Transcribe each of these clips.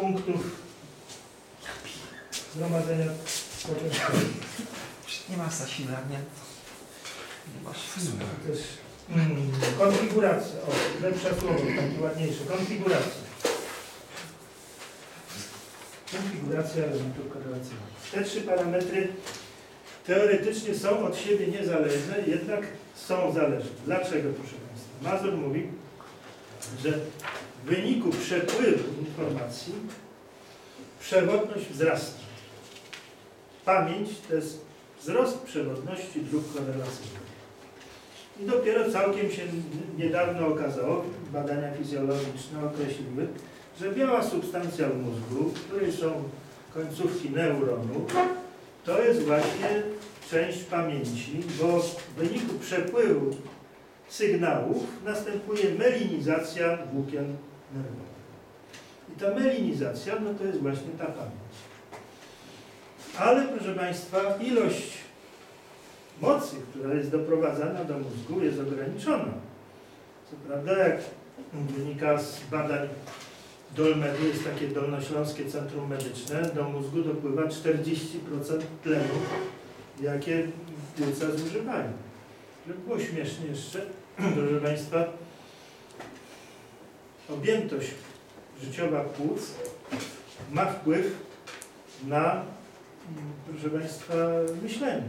punktów zgromadzenia społecznego. Nie ma Sasina, nie? Nie masz Też mm, konfiguracja, o, lepsze słowo, takie ładniejsze, konfiguracja. Konfiguracja elementów korelacyjnych. Te trzy parametry teoretycznie są od siebie niezależne, jednak są zależne. Dlaczego, proszę Państwa? Mazur mówi, że w wyniku przepływu informacji przewodność wzrasta. Pamięć to jest wzrost przewodności dróg korelacyjnych. I dopiero całkiem się niedawno okazało, badania fizjologiczne określiły, że biała substancja w mózgu, w której są końcówki neuronów, to jest właśnie część pamięci, bo w wyniku przepływu sygnałów następuje melinizacja włókien I ta melinizacja, no to jest właśnie ta pamięć. Ale proszę Państwa, ilość mocy, która jest doprowadzana do mózgu jest ograniczona. Co prawda, jak wynika z badań Dolmedu, jest takie dolnośląskie centrum medyczne, do mózgu dopływa 40% tlenu, jakie płuca zużywają. Żeby było śmiesznie jeszcze, proszę Państwa, objętość życiowa płuc ma wpływ na, proszę Państwa, myślenie.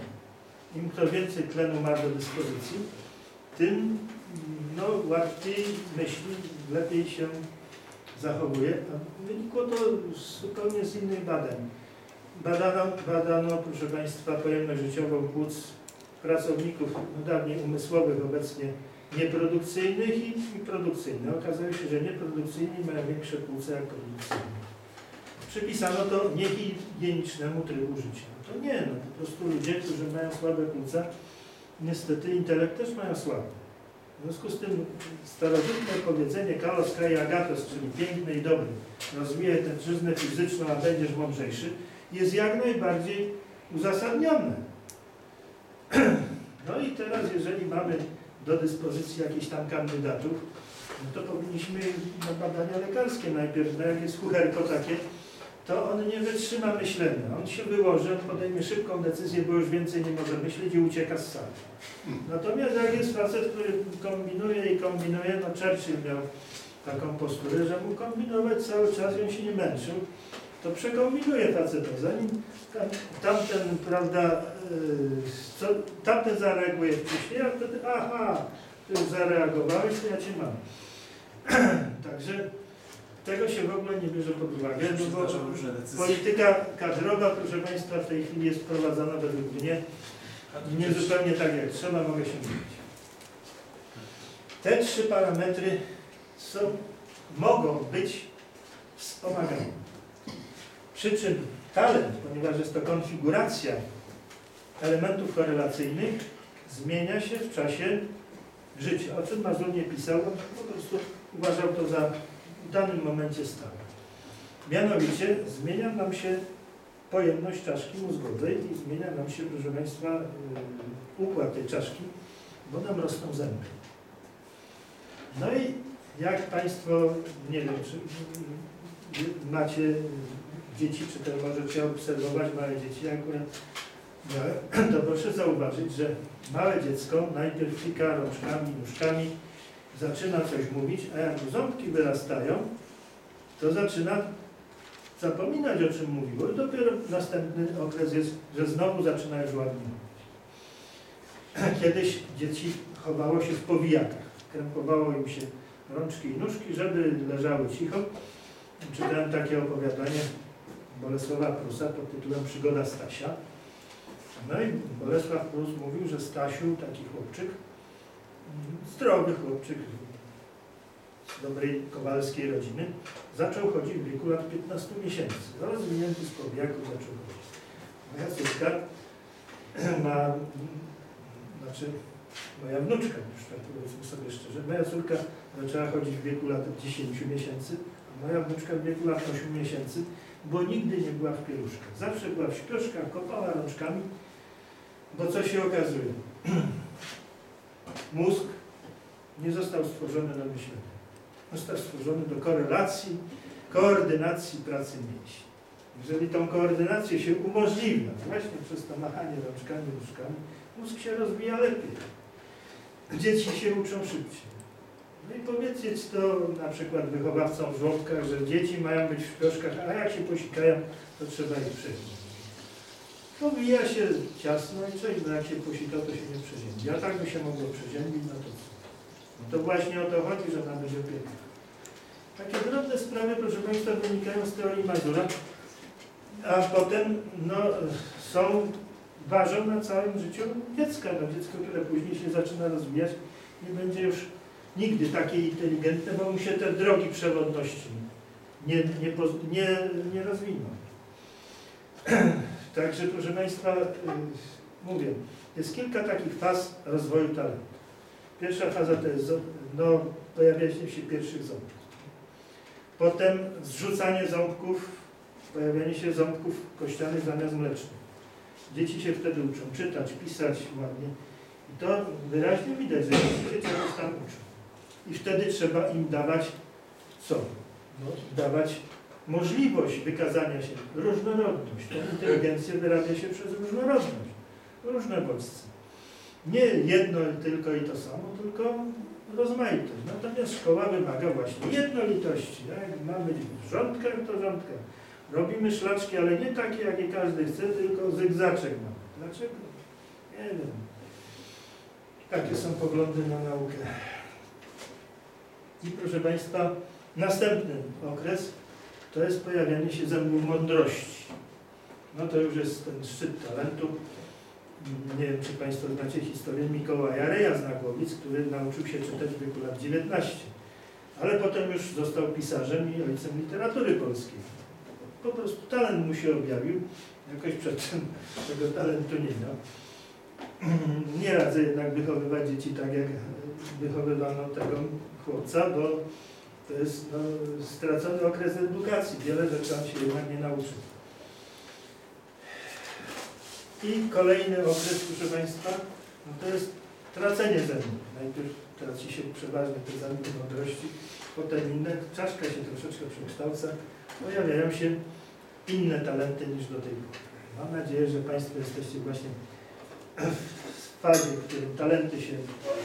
Im kto więcej tlenu ma do dyspozycji, tym no, łatwiej myśli, lepiej się zachowuje. A wynikło to zupełnie z innych badań. Badano, badano proszę Państwa, pojemność życiową płuc pracowników no, dawniej umysłowych, obecnie nieprodukcyjnych i, produkcyjnych. Okazało się, że nieprodukcyjni mają większe płuce jak produkcyjni. Przypisano to niehigienicznemu trybu życia. No to nie, no po prostu ludzie, którzy mają słabe płuca, niestety intelekt też mają słaby. W związku z tym starożytne powiedzenie kalos kai agatos, czyli piękny i dobry, rozwijaj tęczyznę fizyczną, a będziesz mądrzejszy, jest jak najbardziej uzasadnione. No i teraz, jeżeli mamy do dyspozycji jakichś tam kandydatów, no to powinniśmy na badania lekarskie najpierw, no jak jest kucherko takie, to on nie wytrzyma myślenia. On się wyłoży, on podejmie szybką decyzję, bo już więcej nie może myśleć i ucieka z sali. Natomiast jak jest facet, który kombinuje i kombinuje, no Churchill miał taką posturę, że mu kombinować cały czas i on się nie męczył, to przekombinuje faceta. Zanim tam, tamten, prawda, yy, co, tamten zareaguje wcześniej, a wtedy, aha, ty już zareagowałeś, to ja cię mam. Także tego się w ogóle nie bierze pod uwagę, no bo polityka kadrowa, proszę Państwa, w tej chwili jest prowadzona według mnie nie zupełnie tak jak trzeba, mogę się mylić. Te trzy parametry są, mogą być wspomagane. Przy czym talent, ponieważ jest to konfiguracja elementów korelacyjnych, zmienia się w czasie życia. O czym Mazur nie pisał, po prostu uważał to za w danym momencie stałe. Mianowicie zmienia nam się pojemność czaszki mózgowej i zmienia nam się, proszę Państwa, yy, układ tej czaszki, bo nam rosną zęby. No i jak Państwo, nie wiem, czy macie dzieci, czy też możecie obserwować małe dzieci, akurat małe, to proszę zauważyć, że małe dziecko najpierw klika rączkami, nóżkami, zaczyna coś mówić, a jak mu ząbki wyrastają, to zaczyna zapominać o czym mówiło i dopiero następny okres jest, że znowu zaczyna już ładnie mówić. Kiedyś dzieci chowało się w powijakach, krępowało im się rączki i nóżki, żeby leżały cicho. Czytałem takie opowiadanie Bolesława Prusa pod tytułem Przygoda Stasia. No i Bolesław Prus mówił, że Stasiu, taki chłopczyk, zdrowy chłopczyk z dobrej kowalskiej rodziny, zaczął chodzić w wieku lat 15 miesięcy. Rozwinięty z powijaków zaczął chodzić. Moja córka ma, znaczy moja wnuczka, już tak powiedzmy sobie szczerze, moja córka zaczęła chodzić w wieku lat 10 miesięcy, a moja wnuczka w wieku lat 8 miesięcy, bo nigdy nie była w pieluszkach. Zawsze była w śpioszkach, kopała rączkami, bo co się okazuje? Mózg nie został stworzony na myślenie. Został stworzony do korelacji koordynacji pracy mięśni. Jeżeli tą koordynację się umożliwia, właśnie przez to machanie rączkami, nóżkami, mózg się rozwija lepiej. Dzieci się uczą szybciej. No i powiedzcie to na przykład wychowawcom w żłobkach, że dzieci mają być w śpioszkach, a jak się posikają, to trzeba ich przeziębić. Powija się ciasno i coś, bo jak się posika, to się nie przeziębi. A tak by się mogło przeziębić, no to? No to właśnie o to chodzi, że ma być opieka. Takie drobne sprawy, proszę Państwa, wynikają z teorii Mazura, a potem no, są, ważą na całym życiu dziecka. No, dziecko, które później się zaczyna rozwijać, nie będzie już nigdy takie inteligentne, bo mu się te drogi przewodności nie, nie, nie, nie rozwiną. Także, proszę Państwa, y, mówię, jest kilka takich faz rozwoju talentu. Pierwsza faza to jest no, pojawianie się pierwszych ząbków. Potem zrzucanie ząbków, pojawianie się ząbków kościanych zamiast mlecznych. Dzieci się wtedy uczą czytać, pisać ładnie. I to wyraźnie widać, że dzieci się czegoś tam uczą. I wtedy trzeba im dawać co? No, dawać możliwość wykazania się, różnorodność. Tę inteligencję wyrabia się przez różnorodność, różne bodźce. Nie jedno tylko i to samo, tylko rozmaitość. Natomiast szkoła wymaga właśnie jednolitości. Jak ma być w rządkach, to rządka. Robimy szlaczki, ale nie takie, jakie każdy chce, tylko zygzaczek mamy. Dlaczego? Nie wiem. Takie są poglądy na naukę. I proszę Państwa, następny okres to jest pojawianie się zębów mądrości. No to już jest ten szczyt talentu. Nie wiem, czy Państwo znacie historię Mikołaja Reja z Nagłowic, który nauczył się czytać w wieku lat 19. Ale potem już został pisarzem i ojcem literatury polskiej. Po prostu talent mu się objawił. Jakoś przedtem tego talentu nie miał. Nie radzę jednak wychowywać dzieci tak, jak wychowywano tego chłopca, bo to jest no, stracony okres edukacji. Wiele rzeczy on się jednak nie nauczył. I kolejny okres, proszę Państwa, no to jest tracenie zębów. Najpierw traci się przeważnie te zęby mądrości, potem inne, czaszka się troszeczkę przekształca, pojawiają się inne talenty niż do tej pory. Mam nadzieję, że Państwo jesteście właśnie fazie, w którym talenty się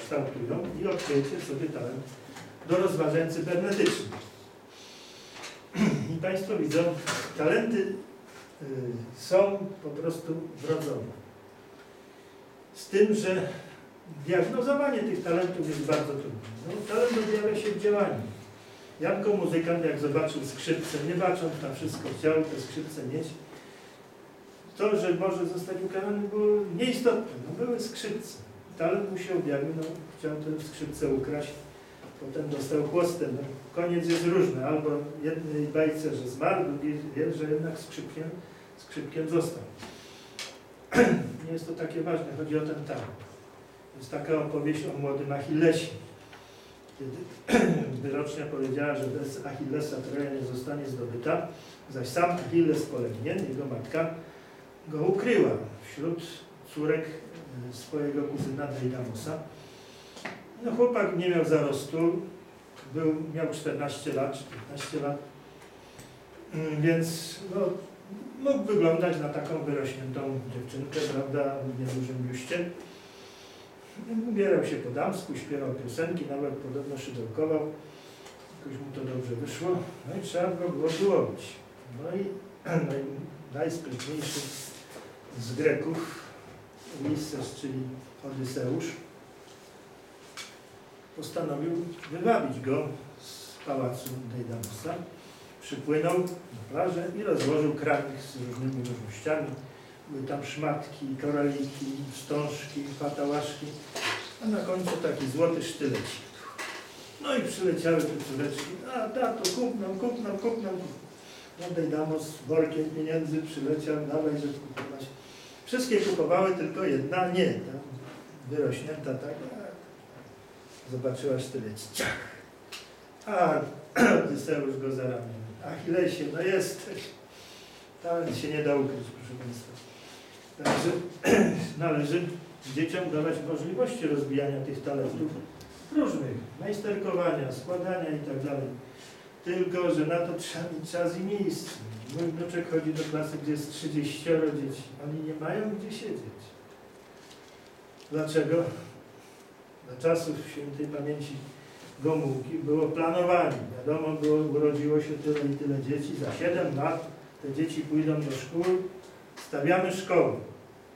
kształtują i odkryjecie sobie talent do rozważań cybernetycznych. I Państwo widzą, talenty y, są po prostu wrodzone. Z tym, że diagnozowanie tych talentów jest bardzo trudne. No, talent objawia się w działaniu. Janko muzykant, jak zobaczył skrzypce, nie bacząc na wszystko, chciał te skrzypce mieć, to, że może zostać ukarany, było nieistotne. No, były skrzypce. Talent mu się objawił, no, chciał te skrzypce ukraść, potem dostał chłostę. No, koniec jest różny. Albo jednej bajce, że zmarł, drugiej że jednak skrzypkiem, skrzypkiem został. Nie jest to takie ważne, chodzi o ten talent. Jest taka opowieść o młodym Achillesie. Kiedy wyrocznia powiedziała, że bez Achillesa Troja nie zostanie zdobyta, zaś sam Achilles polegnie, jego matka go ukryła wśród córek e, swojego kuzyna Deidamosa. No chłopak nie miał zarostu, był, miał 14 lat, czy 15 lat, Mm, więc no, mógł wyglądać na taką wyrośniętą dziewczynkę, prawda, w niedużym biuście. Ubierał się po damsku, śpiewał piosenki, nawet podobno szydełkował. Jakoś mu to dobrze wyszło. No i trzeba go było wyłowić. No i naj, najsprytniejszy z Greków, Ulises, czyli Odyseusz, postanowił wywabić go z pałacu Deidamosa. Przypłynął na plażę i rozłożył kramik z różnymi żywnościami. Były tam szmatki, koraliki, wstążki, fatałaszki, a na końcu taki złoty sztylecik. No i przyleciały te córeczki. A tato, kup nam, kup nam, kup nam. No Dejdamos z workiem pieniędzy przyleciał, dawaj, żeby kupować. Wszystkie kupowały, tylko jedna nie. Ta wyrośnięta tak. Zobaczyła sztylecik. Ciach! A Odyseusz go za ramię. Achillesie, no jesteś. Talent się nie da ukryć, proszę Państwa. Także należy dzieciom dawać możliwości rozwijania tych talentów różnych, majsterkowania, składania i tak dalej. Tylko, że na to trzeba mieć czas i miejsce. Mój wnuczek chodzi do klasy, gdzie jest 30 dzieci. Oni nie mają gdzie siedzieć. Dlaczego? Za czasów świętej pamięci Gomułki było planowanie. Wiadomo, było, urodziło się tyle i tyle dzieci. Za 7 lat te dzieci pójdą do szkół, stawiamy szkoły.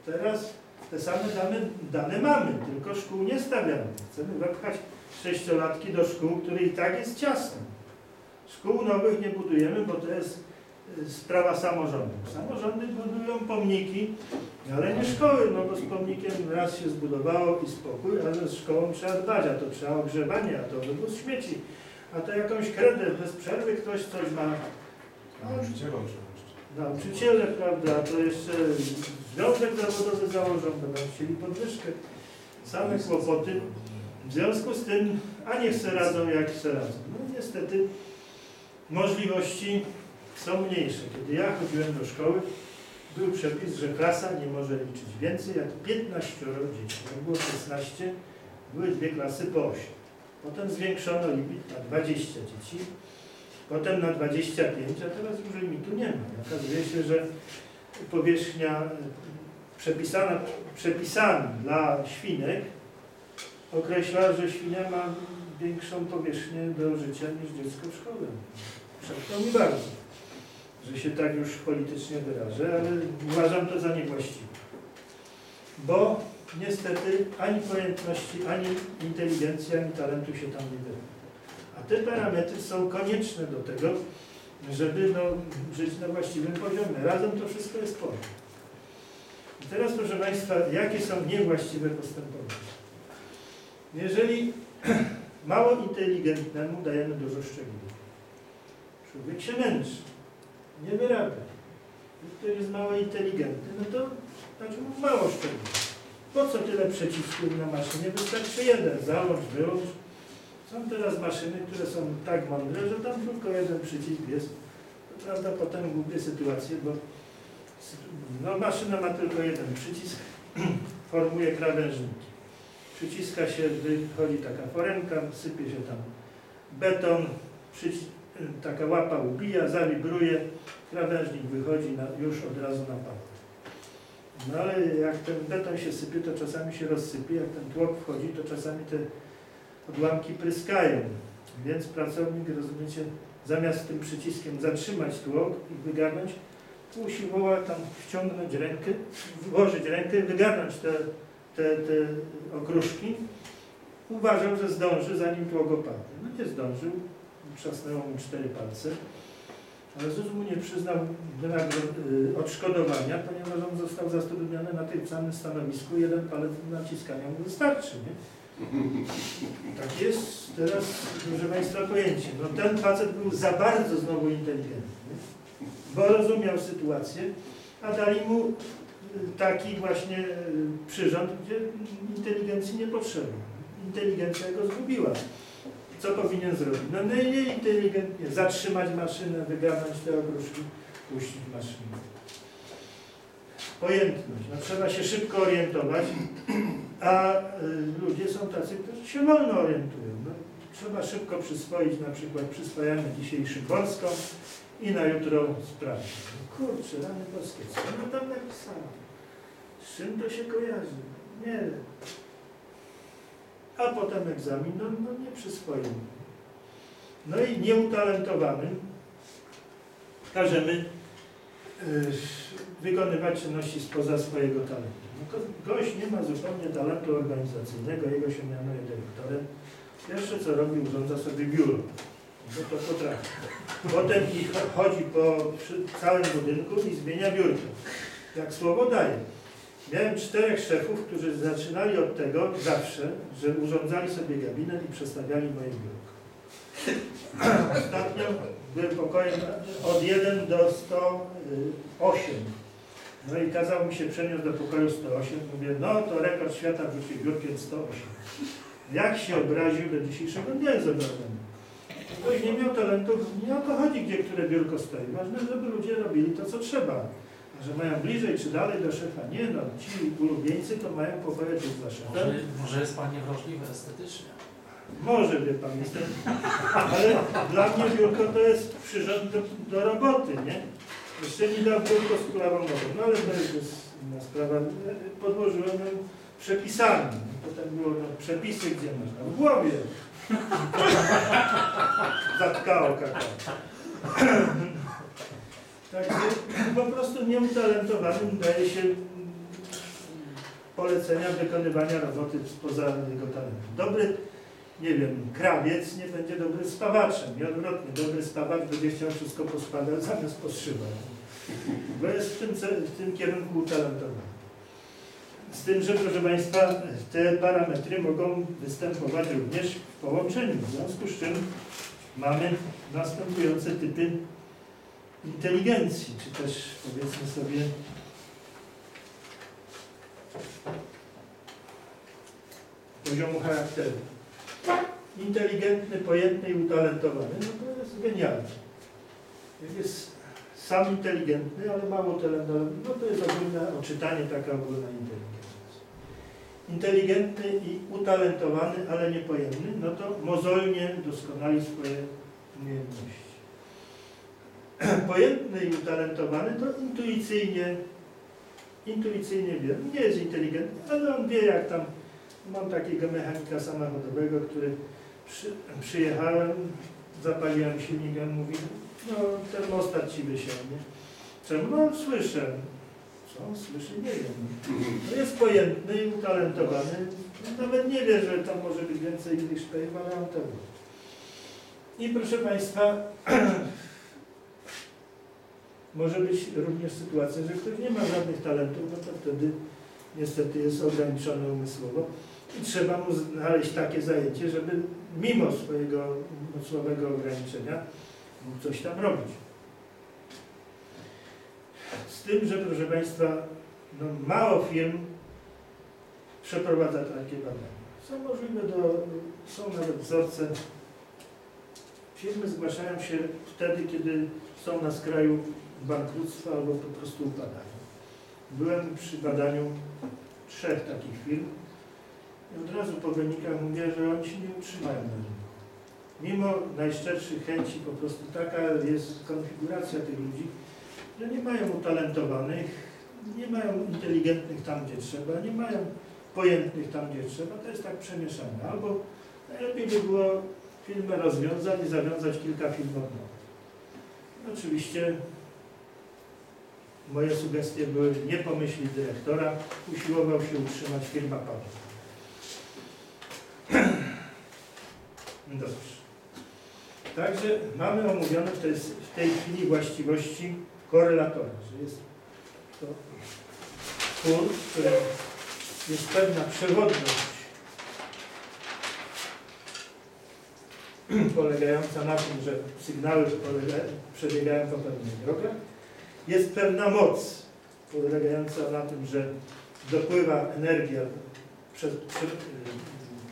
Teraz te same dane, dane mamy, tylko szkół nie stawiamy. Chcemy wepchać sześciolatki do szkół, które i tak jest ciasno. Szkół nowych nie budujemy, bo to jest y, sprawa samorządu. Samorządy budują pomniki, ale nie szkoły, no bo z pomnikiem raz się zbudowało i spokój, ale z szkołą trzeba dbać, a to trzeba ogrzewanie, a to wywóz śmieci, a to jakąś kredę, bez przerwy ktoś coś ma. Nauczycielom trzeba jeszcze. Nauczyciele, prawda, to jeszcze związek zawodowy założą, będą chcieli podwyżkę. Same kłopoty. W związku z tym, a nie se radzą jak se radzą. No niestety możliwości są mniejsze. Kiedy ja chodziłem do szkoły, był przepis, że klasa nie może liczyć więcej jak 15 dzieci. Jak było 16, były dwie klasy po 8. Potem zwiększono limit na 20 dzieci, potem na 25, a teraz już limitu nie ma. Okazuje się, że powierzchnia przepisana przepisami dla świnek określa, że świnia ma większą powierzchnię do życia niż dziecko w szkole. Przykro mi bardzo, że się tak już politycznie wyrażę, ale uważam to za niewłaściwe. Bo niestety ani pojętności, ani inteligencji, ani talentu się tam nie wyda. A te parametry są konieczne do tego, żeby no, żyć na właściwym poziomie. Razem to wszystko jest poziom. I teraz, proszę Państwa, jakie są niewłaściwe postępowania? Jeżeli mało inteligentnemu dajemy dużo szczegółów, człowiek się męczy, nie wyrabia. Kto jest mało inteligentny, no to znaczy mu mało szczegółów. Po co tyle przycisków na maszynie? Wystarczy jeden, załącz, wyłącz. Są teraz maszyny, które są tak mądre, że tam tylko jeden przycisk jest. To prawda, potem głupie sytuacje, bo no, maszyna ma tylko jeden przycisk, formuje krawężniki. Przyciska się, wychodzi taka foremka, sypie się tam beton, taka łapa ubija, zawibruje, krawężnik wychodzi na, już od razu na pałę. No ale jak ten beton się sypie, to czasami się rozsypie, jak ten tłok wchodzi, to czasami te odłamki pryskają. Więc pracownik, rozumiecie, zamiast tym przyciskiem zatrzymać tłok i wygarnąć, musi woła tam wciągnąć rękę, włożyć rękę wygarnąć te, te, te okruszki. Uważał, że zdąży, zanim opadnie. No nie zdążył, trzasnęło mu cztery palce. Ale ZUS mu nie przyznał y, odszkodowania, ponieważ on został zatrudniony na tym samym stanowisku, jeden palec naciskania mu wystarczy, nie? Tak jest teraz, proszę Państwa, pojęcie. No ten facet był za bardzo znowu inteligentny, bo rozumiał sytuację, a dali mu taki właśnie y, przyrząd, gdzie inteligencji nie potrzeba. Inteligencja go zgubiła. Co powinien zrobić? No najmniej inteligentnie zatrzymać maszynę, wygarnąć te ogróżki, puścić maszynę. Pojętność. No, trzeba się szybko orientować, a y, ludzie są tacy, którzy się wolno orientują. No, trzeba szybko przyswoić, na przykład przyswajamy dzisiaj Szymborską i na jutro sprawdzić. No, kurczę, rany boskie, co no tam napisano? Z czym to się kojarzy? Nie wiem. A potem egzamin, no, no nie przyswoimy. No i nieutalentowanym każemy y, wykonywać czynności spoza swojego talentu. No gość nie ma zupełnie talentu organizacyjnego, jego się mianuje dyrektorem. Pierwsze co robi, urządza sobie biuro. No to potrafi. Potem chodzi po całym budynku i zmienia biurko. Jak słowo daje. Miałem czterech szefów, którzy zaczynali od tego zawsze, że urządzali sobie gabinet i przestawiali moje biurko. Ostatnio byłem pokojem od 1 do 108. No i kazał mi się przenieść do pokoju 108. Mówię, no to rekord świata w rzucie biurkiem 108. Jak się obraził do dzisiejszego dnia jest obrażony. Ktoś nie miał talentów, nie o to chodzi, gdzie które biurko stoi. Ważne, żeby ludzie robili to, co trzeba. Że mają bliżej czy dalej do szefa, nie no, ci ulubieńcy to mają pokoje tuż za szefem. Może, może jest Pani wrażliwy estetycznie? Może, wie pan, jestem, ale dla mnie biurko to jest przyrząd do, do roboty, nie? Jeszcze mi dał biurko z kulawą nogą, no ale to jest inna sprawa. Podłożyłem ją przepisami. Potem było no, przepisy, gdzie można. W głowie. Zatkało kakao. Także po prostu nieutalentowanym daje się polecenia wykonywania roboty spoza jego talentu. Dobry, nie wiem, krawiec nie będzie dobrym spawaczem i odwrotnie, dobry spawacz będzie chciał wszystko pospadać zamiast poszywać. Bo jest w tym, w tym kierunku utalentowany. Z tym, że proszę Państwa, te parametry mogą występować również w połączeniu, w związku z czym mamy następujące typy inteligencji, czy też powiedzmy sobie poziomu charakteru. Inteligentny, pojętny i utalentowany, no to jest genialne. Jak jest sam inteligentny, ale mało talentowany, no to jest ogólne oczytanie, taka ogólna inteligencja. Inteligentny i utalentowany, ale niepojętny, no to mozolnie doskonali swoje umiejętności. Pojętny i utalentowany to intuicyjnie, intuicyjnie wie. Nie jest inteligentny, ale on wie jak tam. Mam takiego mechanika samochodowego, który przy, przyjechałem, zapaliłem silnik, on mówi, no termostat ci wysiądzie. Czemu? No słyszę. Co słyszy? Nie wiem. No, jest pojętny i utalentowany. Nawet nie wie, że tam może być więcej innych szpejów, ale on to wie. I proszę Państwa, może być również sytuacja, że ktoś nie ma żadnych talentów, no to wtedy niestety jest ograniczony umysłowo i trzeba mu znaleźć takie zajęcie, żeby mimo swojego umysłowego ograniczenia mógł coś tam robić. Z tym, że proszę Państwa, no mało firm przeprowadza takie badania. Są możliwe do, są nawet wzorce. Firmy zgłaszają się wtedy, kiedy są na skraju bankructwa albo po prostu upadają. Byłem przy badaniu trzech takich firm i od razu po wynikach mówię, że oni się nie utrzymają na rynku. Mimo najszczerszych chęci, po prostu taka jest konfiguracja tych ludzi, że nie mają utalentowanych, nie mają inteligentnych tam, gdzie trzeba, nie mają pojętnych tam, gdzie trzeba. To jest tak przemieszane. Albo najlepiej by było firmę rozwiązać i zawiązać kilka firm od nowa. Oczywiście moje sugestie były nie pomyśli dyrektora, usiłował się utrzymać firma Paweł. Dobrze. Także mamy omówione w tej, w tej chwili właściwości korelatora, że jest to twór, w którym jest pewna przewodność polegająca na tym, że sygnały przebiegają po pewnych drogach. Jest pewna moc polegająca na tym, że dopływa energia przez, przez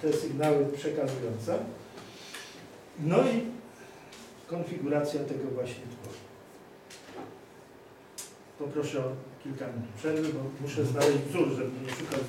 te sygnały przekazująca. No i konfiguracja tego właśnie tworu. Poproszę o kilka minut przerwy, bo muszę znaleźć wzór, żeby nie szukać